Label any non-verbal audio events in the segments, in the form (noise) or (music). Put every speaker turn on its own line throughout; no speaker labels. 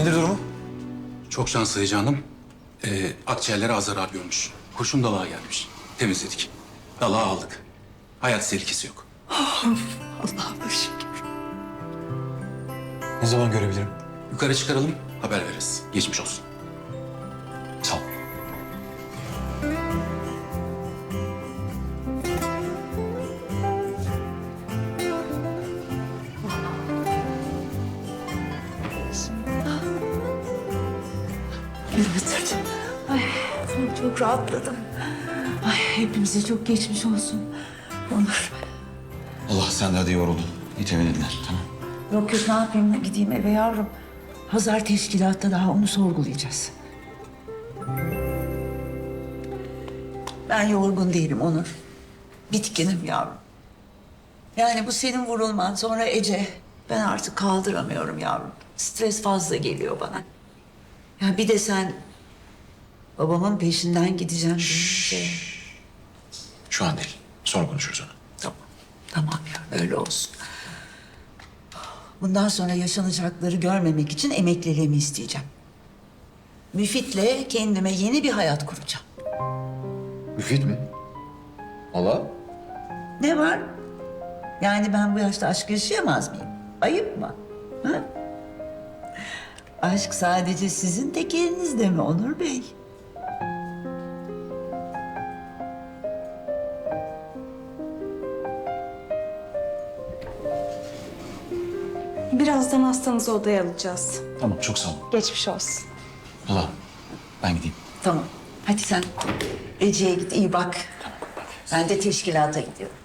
Nedir durumu?
Çok şanslı canım. Ee, akciğerlere az zarar görmüş. Kurşun dalağa gelmiş. Temizledik. Dalağı aldık. Hayat tehlikesi yok.
Allah'ım şükür.
Ne zaman görebilirim?
Yukarı çıkaralım, haber veririz. Geçmiş olsun.
Evet. Ay çok, çok rahatladım. Ay hepimize çok geçmiş olsun. Onur.
Allah sen de hadi yoruldun. Git evine dinlen tamam.
Yok yok ne yapayım gideyim eve yavrum. Hazar teşkilatta daha onu sorgulayacağız. Ben yorgun değilim Onur. Bitkinim yavrum. Yani bu senin vurulman sonra Ece. Ben artık kaldıramıyorum yavrum. Stres fazla geliyor bana. Ya bir de sen babamın peşinden gideceğim deyince.
Şu an değil. Sonra konuşuruz onu.
Tamam. Tamam ya öyle olsun. Bundan sonra yaşanacakları görmemek için emekliliğimi isteyeceğim. Müfit'le kendime yeni bir hayat kuracağım.
Müfit mi? Allah?
Ne var? Yani ben bu yaşta aşk yaşayamaz mıyım? Ayıp mı? Ha? Aşk sadece sizin tek elinizde mi Onur Bey?
Birazdan hastanızı odaya alacağız.
Tamam çok sağ ol.
Geçmiş olsun.
Allah ben gideyim.
Tamam. Hadi sen Ece'ye git iyi bak. Ben de teşkilata gidiyorum.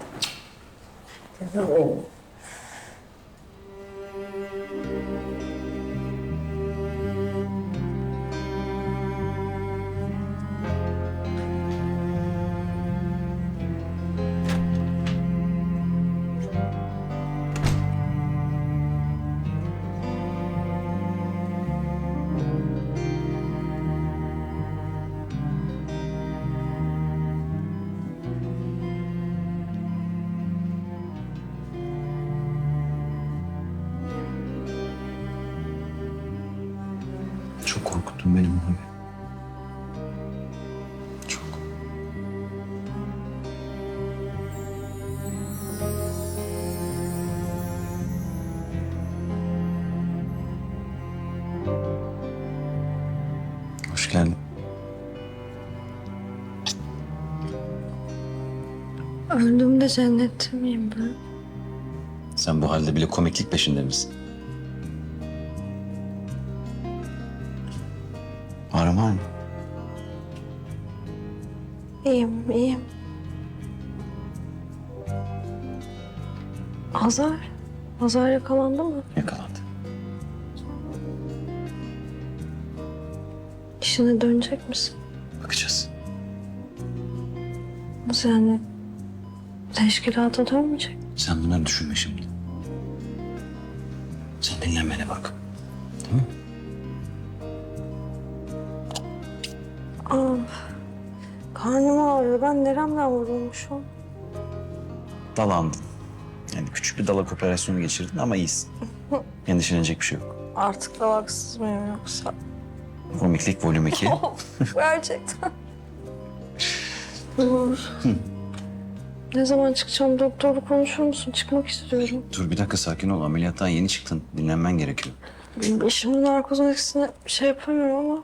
Çok korkuttun beni abi. Çok. Hoş geldin.
Öldüğümde cennette miyim ben?
Sen bu halde bile komiklik peşinde misin? Mı?
İyiyim, iyiyim. Hazar, Hazar yakalandı mı?
Yakalandı.
İşine dönecek misin?
Bakacağız.
Nasıl yani? Teşkilata dönmeyecek.
Sen bunları düşünme şimdi. Sen dinlenmene bak. Tamam mı?
Ağrıyor. Ben neremden vurulmuşum?
Dalandın. Yani küçük bir dalak operasyonu geçirdin ama iyisin. (laughs) Endişelenecek bir şey yok.
Artık da haksız mıyım yoksa?
Komiklik volüm 2. (laughs)
Gerçekten. (laughs) Uğur. Ne zaman çıkacağım doktorla konuşur musun? Çıkmak istiyorum.
Dur bir dakika sakin ol. Ameliyattan yeni çıktın. Dinlenmen gerekiyor.
Şimdi narkozun etkisine şey yapamıyorum ama...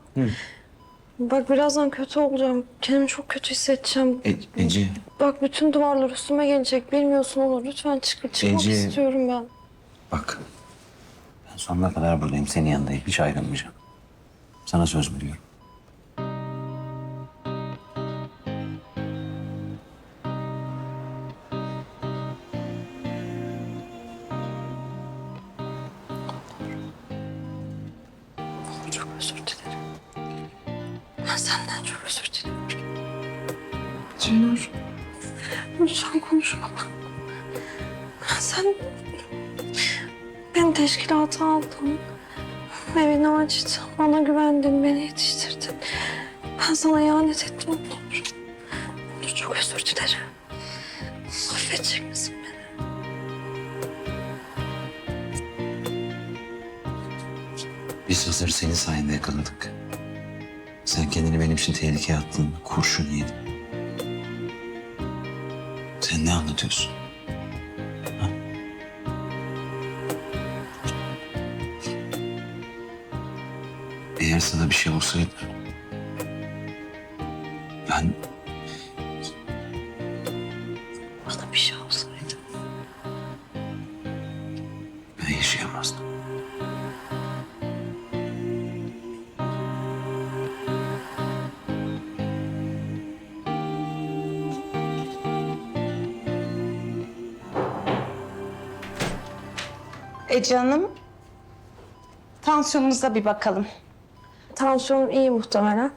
Bak birazdan kötü olacağım. Kendimi çok kötü hissedeceğim.
E- Ece,
Bak bütün duvarlar üstüme gelecek. Bilmiyorsun olur. Lütfen çık, çıkmak
Ece.
istiyorum ben.
bak. Ben sonuna kadar buradayım. Senin yanındayım. Hiç ayrılmayacağım. Sana söz veriyorum.
Çok özür dilerim. Ben senden çok özür dilerim. Cünür. Lütfen konuşma. Sen beni teşkilata aldın. Evini açtın. Bana güvendin. Beni yetiştirdin. Ben sana ihanet ettim. Onur. Onur çok özür dilerim. Affedecek misin beni?
Biz Hızır'ı senin sayende yakaladık. Sen kendini benim için tehlikeye attın. Kurşun yedin. Sen ne anlatıyorsun? Ha? Eğer sana bir şey olsaydı... Ben
Bana bir şey olsaydı.
Ece Hanım, tansiyonunuza bir bakalım.
Tansiyonum iyi muhtemelen.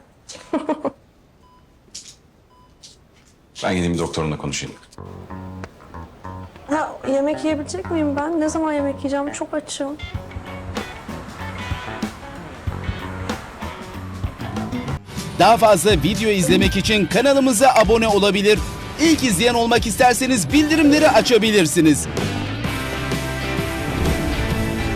Ben gideyim bir doktorumla konuşayım.
Ha, yemek yiyebilecek miyim ben? Ne zaman yemek yiyeceğim? Çok açım.
Daha fazla video izlemek için kanalımıza abone olabilir. İlk izleyen olmak isterseniz bildirimleri açabilirsiniz.